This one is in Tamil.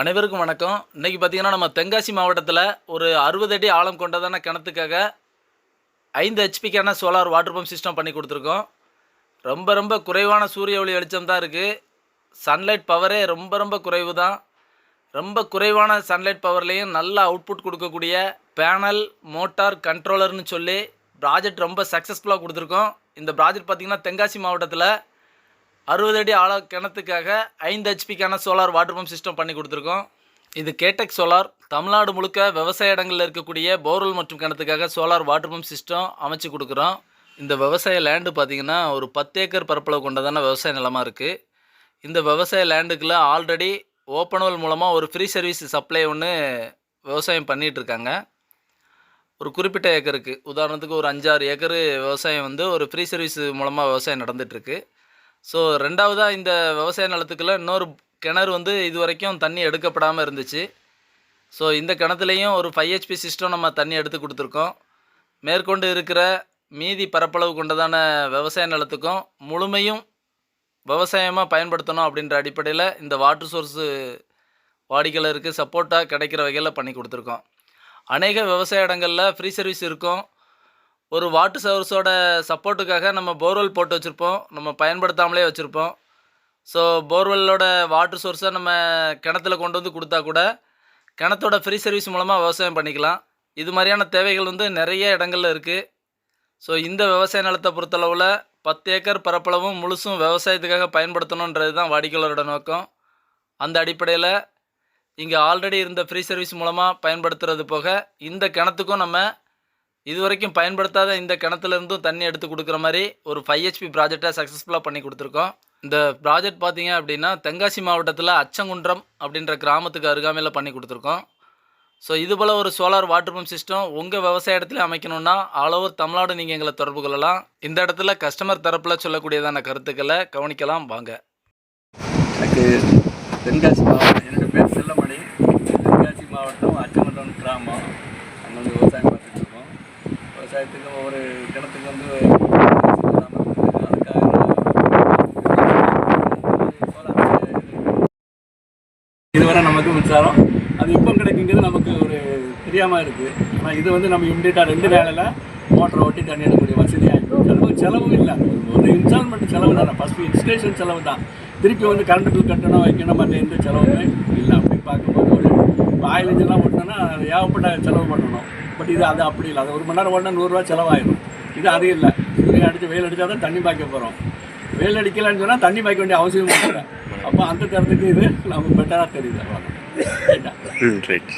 அனைவருக்கும் வணக்கம். இன்னைக்கு பார்த்தீங்கன்னா நம்ம தென்காசி மாவட்டத்தில் ஒரு அறுபது அடி ஆழம் கொண்டதான கிணத்துக்காக ஐந்து ஹெச்பிக்கான சோலார் வாட்டர் பம்ப் சிஸ்டம் பண்ணி கொடுத்துருக்கோம். ரொம்ப ரொம்ப குறைவான சூரிய ஒளி வெளிச்சம் தான் இருக்குது சன்லைட் பவரே ரொம்ப ரொம்ப குறைவு தான் ரொம்ப குறைவான சன்லைட் பவர்லேயும் நல்ல அவுட்புட் கொடுக்கக்கூடிய பேனல் மோட்டார் கண்ட்ரோலர்னு சொல்லி ப்ராஜெக்ட் ரொம்ப சக்ஸஸ்ஃபுல்லாக கொடுத்துருக்கோம். இந்த ப்ராஜெக்ட் பார்த்திங்கன்னா தென்காசி மாவட்டத்தில் அறுபது அடி ஆழ கிணத்துக்காக ஐந்து ஹெச்பிக்கான சோலார் வாட்டர் பம்ப் சிஸ்டம் பண்ணி கொடுத்துருக்கோம். இது கேடெக் சோலார் தமிழ்நாடு முழுக்க விவசாய இடங்களில் இருக்கக்கூடிய போர்வெல் மற்றும் கிணத்துக்காக சோலார் வாட்டர் பம்ப் சிஸ்டம் அமைச்சு கொடுக்குறோம். இந்த விவசாய லேண்டு பார்த்திங்கன்னா ஒரு பத்து ஏக்கர் பரப்பளவு கொண்டதான விவசாய நிலமாக இருக்குது இந்த விவசாய லேண்டுக்குள்ள ஆல்ரெடி ஓப்பனவல் மூலமாக ஒரு ஃப்ரீ சர்வீஸ் சப்ளை ஒன்று விவசாயம் பண்ணிகிட்டு இருக்காங்க. ஒரு குறிப்பிட்ட ஏக்கருக்கு. உதாரணத்துக்கு ஒரு அஞ்சாறு ஏக்கர் விவசாயம் வந்து ஒரு ஃப்ரீ சர்வீஸ் மூலமாக விவசாயம் நடந்துகிட்ருக்கு ஸோ ரெண்டாவதாக இந்த விவசாய நிலத்துக்குள்ள இன்னொரு கிணறு வந்து இது வரைக்கும் தண்ணி எடுக்கப்படாமல் இருந்துச்சு. ஸோ இந்த கிணத்துலையும் ஒரு ஃபைவ் ஹெச்பி சிஸ்டம் நம்ம தண்ணி எடுத்து கொடுத்துருக்கோம். மேற்கொண்டு இருக்கிற மீதி பரப்பளவு கொண்டதான விவசாய நிலத்துக்கும் முழுமையும் விவசாயமாக பயன்படுத்தணும் அப்படின்ற அடிப்படையில் இந்த வாட்டர் சோர்ஸு வாடிக்கையாளருக்கு சப்போர்ட்டாக கிடைக்கிற வகையில் பண்ணி கொடுத்துருக்கோம். அநேக விவசாய இடங்களில் ஃப்ரீ சர்வீஸ் இருக்கும். ஒரு வாட்டர் சோர்ஸோட சப்போர்ட்டுக்காக நம்ம போர்வெல் போட்டு வச்சுருப்போம். நம்ம பயன்படுத்தாமலே வச்சுருப்போம். ஸோ போர்வெல்லோட வாட்டர் சோர்ஸை நம்ம கிணத்துல கொண்டு வந்து கொடுத்தா கூட கிணத்தோட ஃப்ரீ சர்வீஸ் மூலமாக விவசாயம் பண்ணிக்கலாம். இது மாதிரியான தேவைகள் வந்து நிறைய இடங்கள்ல இருக்குது ஸோ இந்த விவசாய நிலத்தை பொறுத்தளவில் பத்து ஏக்கர் பரப்பளவும் முழுசும் விவசாயத்துக்காக பயன்படுத்தணுன்றது தான் வாடிக்கையாளரோட நோக்கம். அந்த அடிப்படையில் இங்கே ஆல்ரெடி இருந்த ஃப்ரீ சர்வீஸ் மூலமாக பயன்படுத்துறது போக இந்த கிணத்துக்கும் நம்ம இது வரைக்கும் பயன்படுத்தாத இந்த கிணத்துலேருந்தும் தண்ணி எடுத்து கொடுக்குற மாதிரி ஒரு ஃபைவ் ஹெச்பி ப்ராஜெக்டை சக்ஸஸ்ஃபுல்லாக பண்ணி கொடுத்துருக்கோம். இந்த ப்ராஜெக்ட் பார்த்தீங்க அப்படின்னா தென்காசி மாவட்டத்தில் அச்சங்குன்றம் அப்படின்ற கிராமத்துக்கு அருகாமையில் பண்ணி கொடுத்துருக்கோம். ஸோ இது போல் ஒரு சோலார் வாட்டர் பம்ப் சிஸ்டம் உங்கள் விவசாய இடத்துல அமைக்கணும்னா ஆல் ஓவர் தமிழ்நாடு நீங்கள் எங்களை தொடர்பு கொள்ளலாம். இந்த இடத்துல கஸ்டமர் தரப்பில் சொல்லக்கூடியதான கருத்துக்களை கவனிக்கலாம் வாங்க. எனக்கு தென்காசி மாவட்டம் என்னோட பேர் செல்லமணி தென்காசி மாவட்டம் அச்சமட்டம் கிராமம் அங்கே வந்து விவசாயம் பார்த்துட்டு இருக்கோம் பஞ்சாயத்துக்கும் ஒவ்வொரு கிணத்துக்கு வந்து இதுவரை நமக்கு மின்சாரம் அது இப்போ கிடைக்குங்கிறது நமக்கு ஒரு தெரியாமல் இருக்குது ஆனால் இது வந்து நம்ம இம்மிடியட்டாக ரெண்டு வேலையில் மோட்டரை ஓட்டி தண்ணி எடுக்கக்கூடிய வசதியாக இருக்குது செலவும் இல்லை. ஒரு இன்ஸ்டால்மெண்ட் செலவு தானே. ஃபஸ்ட்டு இன்ஸ்டலேஷன் செலவு தான். திருப்பி வந்து கரண்ட் பில் கட்டணும் வைக்கணும் மற்ற எந்த செலவுமே இல்லை. அப்படி பார்க்கும்போது ஒரு ஆயில் இன்ஜின்லாம் ஓட்டினோன்னா ஏகப்பட்ட செலவு பண்ணணும். பட் இது அது அப்படி இல்லை. அது ஒரு மணி நேரம் ஓடினா நூறுரூவா செலவாயிடும் இது அது இல்லை. சூரியன் அடித்து வெயில் அடித்தா தான் தண்ணி பாய்க்க போகிறோம் வெயில் அடிக்கலான்னு சொன்னால் தண்ணி பாய்க்க வேண்டிய அவசியம் இல்லை. அப்போ அந்த தரத்துக்கு இது நமக்கு பெட்டராக தெரியுது. அவ்வளோதான் ரைட்டா ம் ரைட்